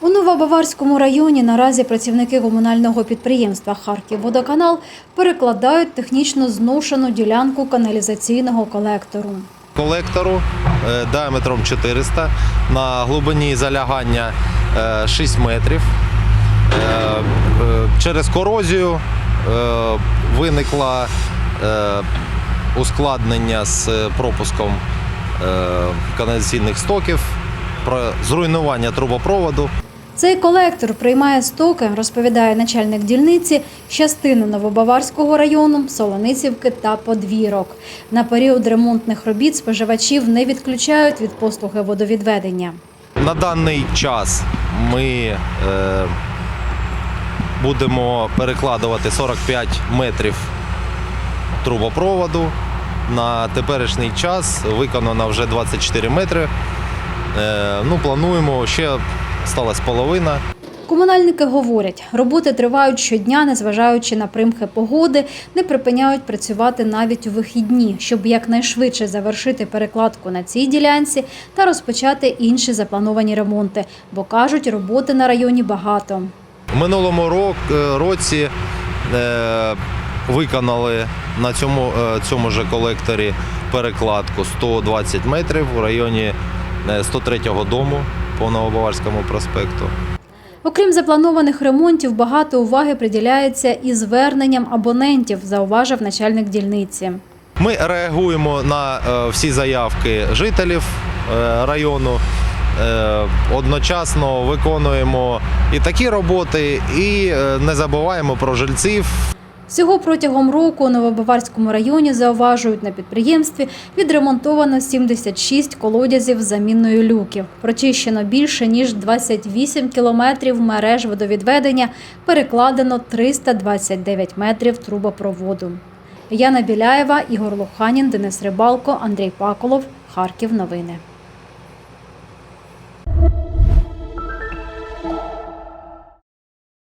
У Новобаварському районі наразі працівники комунального підприємства «Харківводоканал» перекладають технічно зношену ділянку каналізаційного колектору. колектору е, діаметром 400 на глибині залягання е, 6 метрів. Е, е, Через корозію е, виникло е, ускладнення з пропуском е, каналізаційних стоків, зруйнування трубопроводу. Цей колектор приймає стоки, розповідає начальник дільниці, з частини Новобаварського району, Солоницівки та Подвірок. На період ремонтних робіт споживачів не відключають від послуги водовідведення. На даний час ми е, будемо перекладувати 45 метрів трубопроводу. На теперішній час виконано вже 24 метри. Е, ну, плануємо ще сталася половина. Комунальники говорять, роботи тривають щодня, незважаючи на примхи погоди, не припиняють працювати навіть у вихідні, щоб якнайшвидше завершити перекладку на цій ділянці та розпочати інші заплановані ремонти, бо кажуть, роботи на районі багато. Минулому е, році е, виконали на цьому, е, цьому же колекторі перекладку 120 метрів в районі е, 103-го дому по Новобаварському проспекту. Окрім запланованих ремонтів, багато уваги приділяється і зверненням абонентів, зауважив начальник дільниці. Ми реагуємо на е, всі заявки жителів е, району. Е, Одночасно виконуємо і такі роботи, і не забуваємо про жильців. Всього протягом року у Новобаварському районі зауважують на підприємстві відремонтовано 76 колодязів з заміною люків. Прочищено більше ніж 28 кілометрів мереж водовідведення, перекладено 329 метрів трубопроводу. Яна Біляєва, Ігор Луханін, Денис Рибалко, Андрій Паколов. Харків. Новини.